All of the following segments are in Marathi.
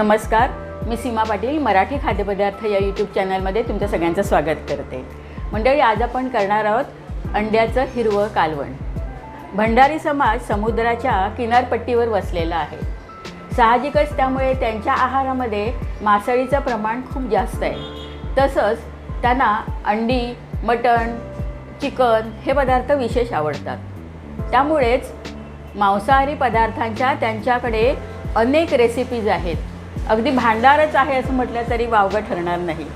नमस्कार मी सीमा पाटील मराठी खाद्यपदार्थ या यूट्यूब चॅनलमध्ये तुमच्या सगळ्यांचं स्वागत करते. मंडळी आज आपण करणार आहोत अंड्याचं हिरवं कालवण. भंडारी समाज समुद्राच्या किनारपट्टीवर वसलेला आहे. साहजिकच त्यामुळे त्यांच्या आहारामध्ये मासळीचं प्रमाण खूप जास्त आहे. तसंच त्यांना अंडी मटण चिकन हे पदार्थ विशेष आवडतात. त्यामुळेच मांसाहारी पदार्थांच्या त्यांच्याकडे अनेक रेसिपीज आहेत. अगदी भांडारच आहे असं म्हटलं तरी वावगं ठरणार नाही.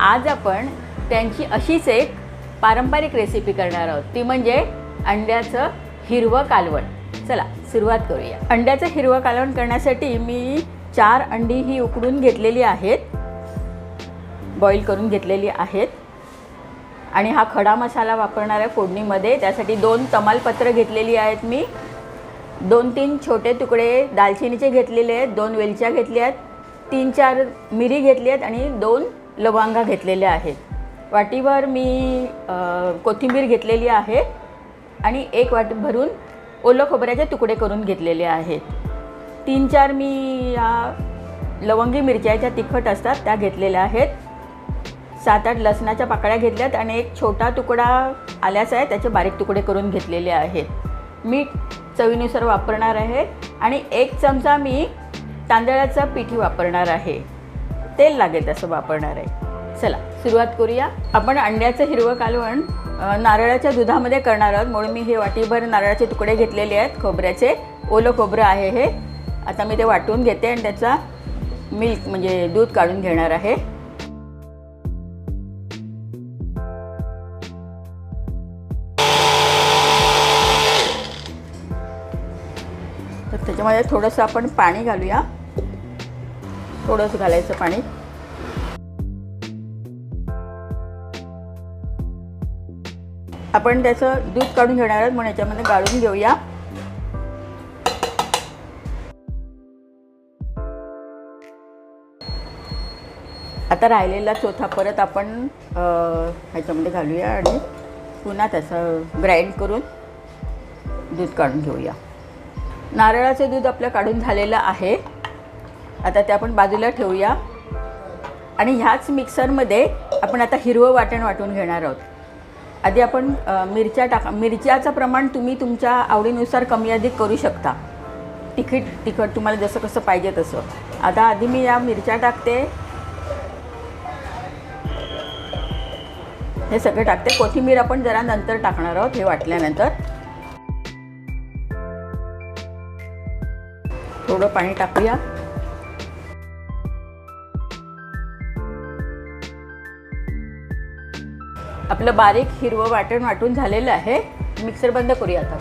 आज आपण त्यांची अशीच एक पारंपरिक रेसिपी करणार आहोत. ती म्हणजे अंड्याचं हिरवं कालवण. चला सुरुवात करूया. अंड्याचं हिरवं कालवण करण्यासाठी मी चार अंडी ही उकडून घेतलेली आहेत. बॉईल करून घेतलेली आहेत. आणि हा खडा मसाला वापरणार आहे फोडणीमध्ये त्यासाठी दोन तमालपत्र घेतलेली आहेत मी. दोन तीन छोटे तुकडे दालचिनीचे घेतलेले आहेत दोन वेलच्या घेतल्या आहेत. तीन चार मिरी घेतली आहेत आणि दोन लवंगा घेतलेल्या आहेत. वाटीवर मी कोथिंबीर घेतलेली आहे आणि एक वाटी भरून ओलं खोबऱ्याचे तुकडे करून घेतलेले आहेत. तीन चार मी या लवंगी मिरच्या ज्या तिखट असतात त्या घेतलेल्या आहेत. सात आठ लसणाच्या पाकळ्या घेतल्यात आणि एक छोटा तुकडा आल्याचा आहे त्याचे बारीक तुकडे करून घेतलेले आहेत. मीठ चवीनुसार वापरणार आहे आणि एक चमचा मी तांदळाचं पिठी वापरणार आहे. तेल लागेल तसं वापरणार आहे. चला सुरुवात करूया. आपण अंड्याचं हिरवं कालवण नारळाच्या दुधामध्ये करणार आहोत. म्हणून मी हे वाटीभर नारळाचे तुकडे घेतलेले आहेत. खोबऱ्याचे ओलं खोबरं आहे हे. आता मी ते वाटून घेते आणि त्याचा मिल्क म्हणजे दूध काढून घेणार आहे. तर त्याच्यामध्ये थोडंसं आपण पाणी घालूया. थोडंसं घालायचं पाणी. आपण त्याचं दूध काढून घेणार आहोत म्हणून याच्यामध्ये गाळून घेऊया. आता राहिलेला चोथा परत आपण ह्याच्यामध्ये घालूया आणि पुन्हा त्याचं ग्राइंड करून दूध काढून घेऊया. नारळाचं दूध आपलं काढून झालेलं आहे. आता ते आपण बाजूला ठेवूया. आणि ह्याच मिक्सरमध्ये आपण आता हिरवं वाटण वाटून घेणार आहोत. आधी आपण मिरच्या टाका मिरच्याचं प्रमाण तुम्ही तुमच्या आवडीनुसार कमी अधिक करू शकता. तिखट तिखट तुम्हाला जसं कसं पाहिजे तसं. आता आधी मी या मिरच्या टाकते. हे सगळं टाकते. कोथिंबीर आपण जरा नंतर टाकणार आहोत हे वाटल्यानंतर. थोडं पाणी टाकूया. आपलं बारीक हिरवं वाटण वाटून झालेलं आहे. मिक्सर बंद करूया आता.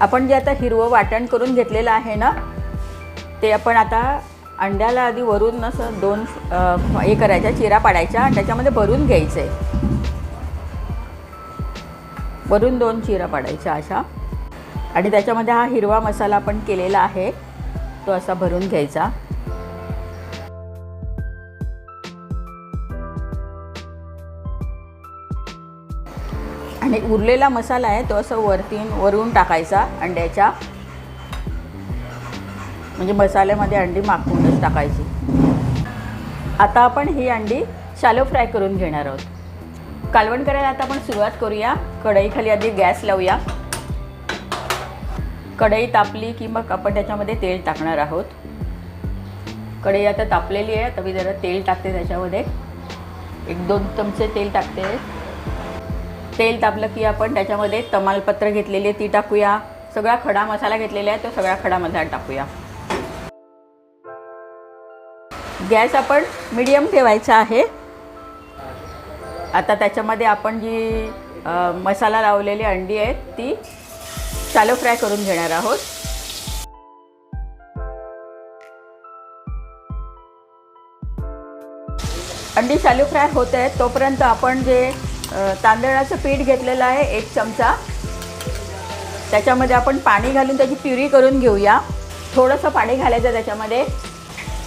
आपण जे आता हिरवं वाटण करून घेतलेलं आहे ना ते आपण आता अंड्याला आधी वरून असं दोन हे करायच्या चिरा पाडायच्या आणि त्याच्यामध्ये भरून घ्यायचं आहे वरून दोन चिरा पाडायच्या अशा. आणि त्याच्यामध्ये हा हिरवा मसाला आपण केलेला आहे तो असा भरून घ्यायचा. आणि उरलेला मसाला आहे तो असं वरतीन वरून टाकायचा अंड्याच्या म्हणजे मसाल्यामध्ये अंडी माखूनच टाकायची. आता आपण ही अंडी शालो फ्राय करून घेणार आहोत. कालवण करायला आता आपण सुरुवात करूया. कढईखाली आधी गॅस लावूया. कढई तापली की मग आपण त्याच्यामध्ये तेल टाकणार आहोत. कढई आता तापलेली आहे. तर मी जरा तेल टाकते त्याच्यामध्ये. एक दोन चमचे तेल टाकते. तेल तापलं की आपण त्याच्यामध्ये तमालपत्र घेतलेली ती टाकूया. सगळा खडा मसाला घेतलेला आहे तो सगळा खडा मसाला टाकूया. गॅस आपण मीडियम ठेवायचा आहे. आता त्याच्यामध्ये आपण जी मसाला लावलेली अंडी आहेत ती शालो फ्राय करून घेणार आहोत. अंडी शालो फ्राय होत आहेत तोपर्यंत आपण जे तांदळाचं पीठ घेतलेलं आहे एक चमचा. त्याच्यामध्ये आपण पाणी घालून त्याची प्युरी करून घेऊया. थोडंसं पाणी घालायचं त्याच्यामध्ये.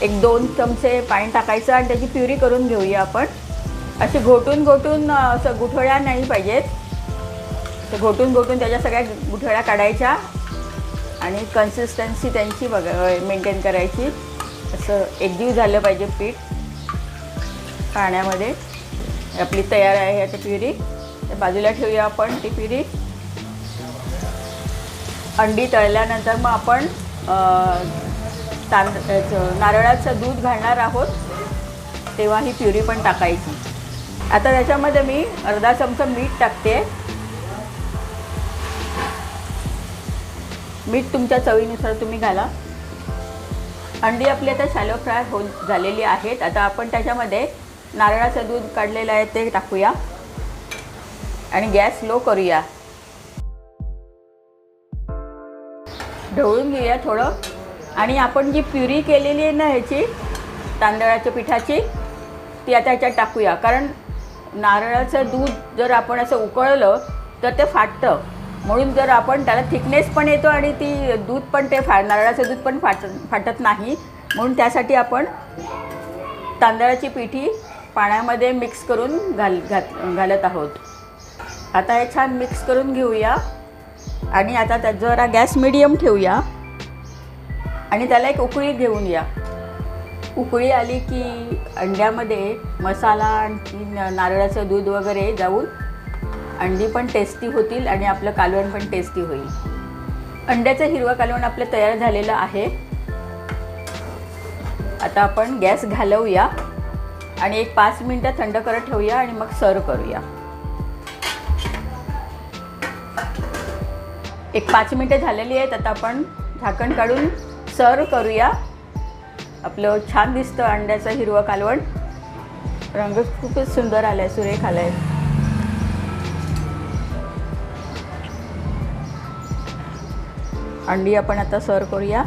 एक दोन चमचे पाणी टाकायचं आणि त्याची प्युरी करून घेऊया आपण. असे घोटून घोटून असं गुठळ्या नाही पाहिजेत. तर घोटून घोटून त्याच्या सगळ्या गुठळ्या काढायच्या आणि कन्सिस्टन्सी त्यांची बघ मेंटेन करायची. असं एकजीव झालं पाहिजे पीठ पाण्यामध्ये. आपली तयार आहे ह्याची प्युरी तर बाजूला ठेवूया आपण ती प्युरी अंडी तळल्यानंतर मग आपण तांद याचं नारळाचं दूध घालणार आहोत. तेव्हा ही प्युरी पण टाकायची. आता त्याच्यामध्ये मी अर्धा चमचा मीठ टाकते. मीठ तुमच्या चवीनुसार तुम्ही घाला. अंडी आपली आता शॅलो फ्राय हो झालेली आहेत. आता आपण त्याच्यामध्ये नारळाचं दूध काढलेलं आहे ते टाकूया. आणि गॅस लो करूया. ढवळून घेऊया थोडं. आणि आपण जी प्युरी केलेली आहे ना ह्याची तांदळाच्या पिठाची ती आता ह्याच्यात टाकूया. कारण नारळाचं दूध जर आपण असं उकळलं तर ते फाटतं. म्हणून जर आपण त्याला थिकनेस पण येतो आणि ती दूध पण ते फा नारळाचं दूध पण फाट फाटत नाही. म्हणून त्यासाठी आपण तांदळाची पिठी पाण्यामध्ये मिक्स करून घाल घात घालत आहोत. आता हे छान मिक्स करून घेऊया. आणि आता त्या जरा गॅस मिडियम ठेवूया. आणि त्याला एक उकळी घेऊन या. उकळी आली की अंड्यामध्ये मसाला आणखी न- नारळाचं दूध वगैरे जाऊन अंडी पण टेस्टी होतील आणि आपलं कालवण पण टेस्टी होईल. अंड्याचं हिरवं कालवण आपलं तयार झालेलं आहे. आता आपण गॅस घालवूया. आणि एक पाच मिनटं थंड करत ठेवूया आणि मग सर्व करूया. एक पाच मिनटं झालेली आहेत आता आपण झाकण काढून सर्व करूया. आपलं छान दिसतं अंड्याचं हिरवं कालवण. रंग खूपच सुंदर आला आहे सुरेख आला आहे अंडी आपण आता सर्व करूया.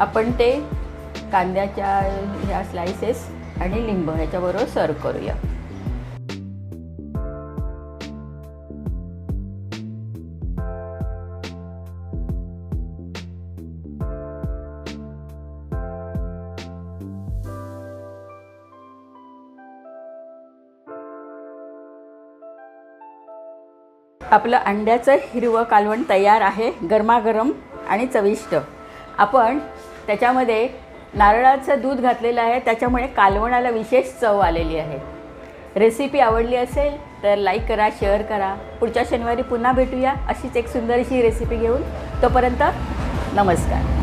आपण ते कांद्याच्या ह्या स्लायसेस आणि लिंब ह्याच्याबरोबर सर्व करूया. आपलं अंड्याचं हिरवं कालवण तयार आहे गरमागरम आणि चविष्ट. आपण त्याच्यामध्ये नारळाचं दूध घातलेलं आहे त्याच्यामुळे कालवणाला विशेष चव आलेली आहे. रेसिपी आवडली असेल तर लाईक करा शेअर करा. पुढच्या शनिवारी पुन्हा भेटूया अशीच एक सुंदरशी रेसिपी घेऊन. तोपर्यंत नमस्कार.